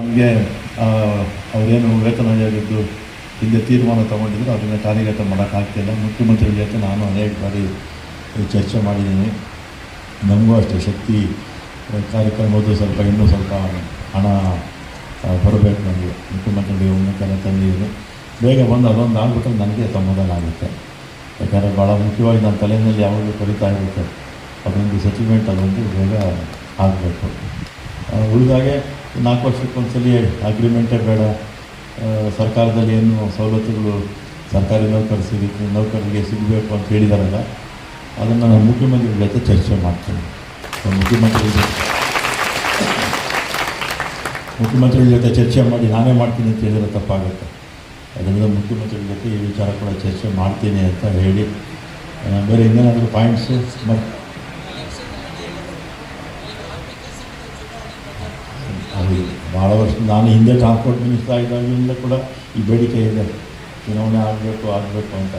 ನಮಗೆ ಅವರೇನು ವೇತನ ಆಗಿದ್ದು ಹಿಂದೆ ತೀರ್ಮಾನ ತಗೊಂಡಿದ್ರು, ಅದನ್ನು ಕಾರ್ಯಗತ ಮಾಡೋಕ್ಕಾಗ್ತಿಲ್ಲ ಮುಖ್ಯಮಂತ್ರಿಗಳ ಜೊತೆ ನಾನು ಅನೇಕ ಬಾರಿ ಚರ್ಚೆ ಮಾಡಿದ್ದೀನಿ. ನಮಗೂ ಅಷ್ಟೇ ಶಕ್ತಿ ಕಾರ್ಯಕ್ರಮದ ಸ್ವಲ್ಪ ಇನ್ನೂ ಸ್ವಲ್ಪ ಹಣ ಬರಬೇಕು ನಮಗೆ. ಮುಖ್ಯಮಂತ್ರಿಗಳಿಗೆ ಮುಖಾಂತರ ತಂದಿದ್ದೀನಿ. ಬೇಗ ಬಂದು ಅದೊಂದು ಆಗ್ಬಿಟ್ರೆ ನನಗೆ ಸಮಾಧಾನ ಆಗುತ್ತೆ. ಯಾಕಂದರೆ ಭಾಳ ಮುಖ್ಯವಾಗಿ ನನ್ನ ತಲೆಯಲ್ಲಿ ಯಾವಾಗಲೂ ಕಲಿತಾ ಇರುತ್ತೆ. ಅದೊಂದು ಸೆಟಲ್ಮೆಂಟ್ ಅದೊಂದು ಬೇಗ ಆಗಬೇಕು. ಉಳಿದಾಗೆ ನಾಲ್ಕು ವರ್ಷಕ್ಕೊಂದ್ಸಲಿ ಅಗ್ರಿಮೆಂಟೇ ಬೇಡ. ಸರ್ಕಾರದಲ್ಲಿ ಏನು ಸವಲತ್ತುಗಳು ಸರ್ಕಾರಿ ನೌಕರರಿಗೆ ಸಿಗಬೇಕು ಅಂತ ಹೇಳಿದಾರಲ್ಲ, ಅದನ್ನು ನಾನು ಮುಖ್ಯಮಂತ್ರಿಗಳ ಜೊತೆ ಚರ್ಚೆ ಮಾಡ್ತೀನಿ ಮುಖ್ಯಮಂತ್ರಿ ಮುಖ್ಯಮಂತ್ರಿಗಳ ಜೊತೆ ಚರ್ಚೆ ಮಾಡಿ ನಾನೇ ಮಾಡ್ತೀನಿ ಅಂತ ಹೇಳಿದ್ರೆ ತಪ್ಪಾಗುತ್ತೆ. ಅದರಿಂದ ಮುಖ್ಯಮಂತ್ರಿಗಳ ಜೊತೆ ಈ ವಿಚಾರ ಕೂಡ ಚರ್ಚೆ ಮಾಡ್ತೀನಿ ಅಂತ ಹೇಳಿ ಬೇರೆ ಇನ್ನೇನಾದರೂ ಪಾಯಿಂಟ್ಸ್ ಮತ್ತು ಅದು ಭಾಳ ವರ್ಷ ನಾನು ಹಿಂದೆ ಟ್ರಾನ್ಸ್ಪೋರ್ಟ್ ಮಿನಿಸ್ಟರ್ ಆಗಿದ್ದಾಗಲಿಂದ ಕೂಡ ಈ ಬೇಡಿಕೆ ಇದೆ. ಚುನಾವಣೆ ಆಗಬೇಕು ಆಗಬೇಕು ಅಂತ.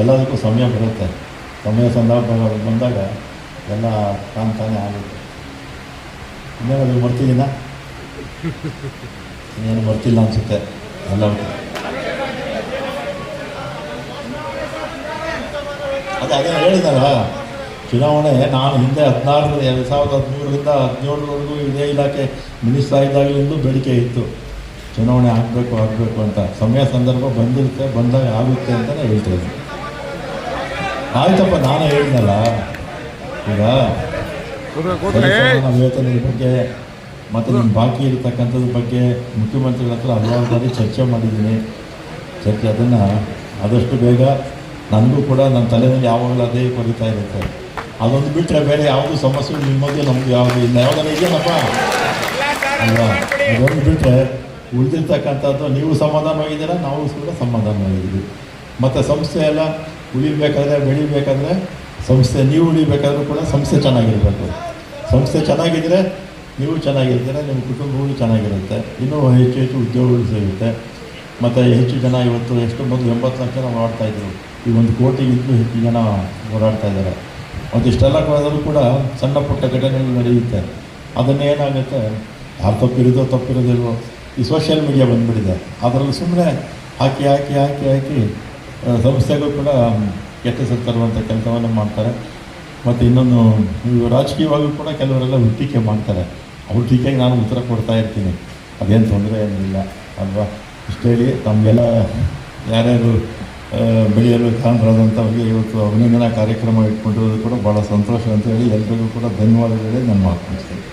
ಎಲ್ಲದಕ್ಕೂ ಸಮಯ ಬರುತ್ತೆ. ಸಮಯ ಸಂದರ್ಭ ಬಂದಾಗ ಎಲ್ಲ ತಾನು ತಾನೇ ಆಗುತ್ತೆ. ಇನ್ನೇನಾದರೂ ಮರ್ತಿದ್ದೀನ? ಇನ್ನೇನು ಮರ್ತಿಲ್ಲ ಅನಿಸುತ್ತೆ ಎಲ್ಲ ಅದೇ ಅದೇ ಹೇಳಿದಾರ ಚುನಾವಣೆ ನಾನು ಹಿಂದೆ ಹದಿನಾರು ಎರಡು ಸಾವಿರದ ಹದಿಮೂರರಿಂದ ಹದಿನೇಳರವರೆಗೂ ಇದೇ ಇಲಾಖೆ ಮಿನಿಸ್ಟರ್ ಎಂದು ಬೇಡಿಕೆ ಇತ್ತು. ಚುನಾವಣೆ ಆಗಬೇಕು ಆಗಬೇಕು ಅಂತ. ಸಮಯ ಸಂದರ್ಭ ಬಂದಿರುತ್ತೆ ಬಂದಾಗ ಆಗುತ್ತೆ ಅಂತಲೇ ಹೇಳ್ತಾ ಇದ್ದೀನಿ ಆಯ್ತಪ್ಪ ನಾನೇ ಹೇಳಿದ್ನಲ್ಲ. ಈಗ ನಮ್ಮ ವೇತನದ ಬಗ್ಗೆ ಮತ್ತು ನಿಮ್ಮ ಬಾಕಿ ಇರತಕ್ಕಂಥದ್ರ ಬಗ್ಗೆ ಮುಖ್ಯಮಂತ್ರಿಗಳ ಹತ್ರ ಹಲವಾರು ಬಾರಿ ಚರ್ಚೆ ಮಾಡಿದ್ದೀನಿ. ಚರ್ಚೆ ಅದನ್ನು ಆದಷ್ಟು ಬೇಗ ನನಗೂ ಕೂಡ ನನ್ನ ತಲೆಯಲ್ಲಿ ಯಾವಾಗಲೂ ಅದೇ ಕೊರಿತಾ ಇರುತ್ತೆ. ಅದೊಂದು ಬಿಟ್ಟರೆ ಬೇರೆ ಯಾವುದು ಸಮಸ್ಯೆ ನಿಮ್ಮದು ನಮ್ದು ಯಾವುದು ಇಲ್ಲ. ಯಾವ್ದಾರು ಇದೆಯಲ್ಲಪ್ಪ ಅಲ್ವಾ ಅದೊಂದು ಬಿಟ್ಟರೆ ಉಳಿದಿರ್ತಕ್ಕಂಥದ್ದು ನೀವು ಸಮಾಧಾನವಾಗಿದ್ದೀರಾ, ನಾವು ಕೂಡ ಸಮಾಧಾನವಾಗಿದ್ದೀವಿ. ಮತ್ತು ಸಂಸ್ಥೆ ಎಲ್ಲ ಉಳಿಬೇಕಾದ್ರೆ ಬೆಳಿಬೇಕಾದ್ರೆ ಸಂಸ್ಥೆ, ನೀವು ಉಳಿಬೇಕಾದ್ರೂ ಕೂಡ ಸಂಸ್ಥೆ ಚೆನ್ನಾಗಿರಬೇಕು. ಸಂಸ್ಥೆ ಚೆನ್ನಾಗಿದ್ದರೆ ನೀವು ಚೆನ್ನಾಗಿರ್ತೀರ, ನಿಮ್ಮ ಕುಟುಂಬಗಳು ಚೆನ್ನಾಗಿರುತ್ತೆ. ಇನ್ನೂ ಹೆಚ್ಚು ಹೆಚ್ಚು ಉದ್ಯೋಗಗಳು ಸಿಗುತ್ತೆ. ಮತ್ತು ಹೆಚ್ಚು ಜನ ಇವತ್ತು ಎಷ್ಟು ಮೊದಲು ಎಂಬತ್ತು ಲಕ್ಷ ಜನ ಮಾಡ್ತಾಯಿದ್ರು ಈ ಒಂದು ಕೋಟಿಗಿಂತಲೂ ಹೆಚ್ಚು ಜನ ಓಡಾಡ್ತಾ ಇದ್ದಾರೆ. ಮತ್ತು ಇಷ್ಟೆಲ್ಲ ಕಳೆದರೂ ಕೂಡ ಸಣ್ಣ ಪುಟ್ಟ ಘಟನೆಗಳು ನಡೆಯುತ್ತೆ. ಅದನ್ನೇನಾಗುತ್ತೆ ಯಾರು ತಪ್ಪಿರೋದೋ ತಪ್ಪಿರೋದಿಲ್ವೋ ಈ ಸೋಷಿಯಲ್ ಮೀಡಿಯಾ ಬಂದುಬಿಟ್ಟಿದೆ. ಅದರಲ್ಲಿ ಸುಮ್ಮನೆ ಹಾಕಿ ಹಾಕಿ ಹಾಕಿ ಹಾಕಿ ಸಂಸ್ಥೆಗಳು ಸಂಸ್ಥೆಗೂ ಕೂಡ ಕೆಟ್ಟ ತರುವಂಥ ಕೆಲಸವನ್ನು ಮಾಡ್ತಾರೆ. ಮತ್ತು ಇನ್ನೊಂದು ರಾಜಕೀಯವಾಗೂ ಕೂಡ ಕೆಲವರೆಲ್ಲ ಟೀಕೆ ಮಾಡ್ತಾರೆ. ಅವ್ರ ಟೀಕೆಗೆ ನಾನು ಉತ್ತರ ಕೊಡ್ತಾ ಇರ್ತೀನಿ. ಅದೇನು ತೊಂದರೆ ಏನಿಲ್ಲ, ಅಲ್ವಾ? ಇಷ್ಟು ಹೇಳಿ ತಮಗೆಲ್ಲ ಯಾರ್ಯಾರು ಬೆಳೆಯಲು ಕಾರಣರಾದಂಥವ್ರಿಗೆ ಇವತ್ತು ಅಭಿನಂದನಾ ಕಾರ್ಯಕ್ರಮ ಇಟ್ಕೊಂಡಿರೋದು ಕೂಡ ಭಾಳ ಸಂತೋಷ ಅಂತ ಹೇಳಿ ಎಲ್ರಿಗೂ ಕೂಡ ಧನ್ಯವಾದಗಳೇ ನಾನು ಮಾತು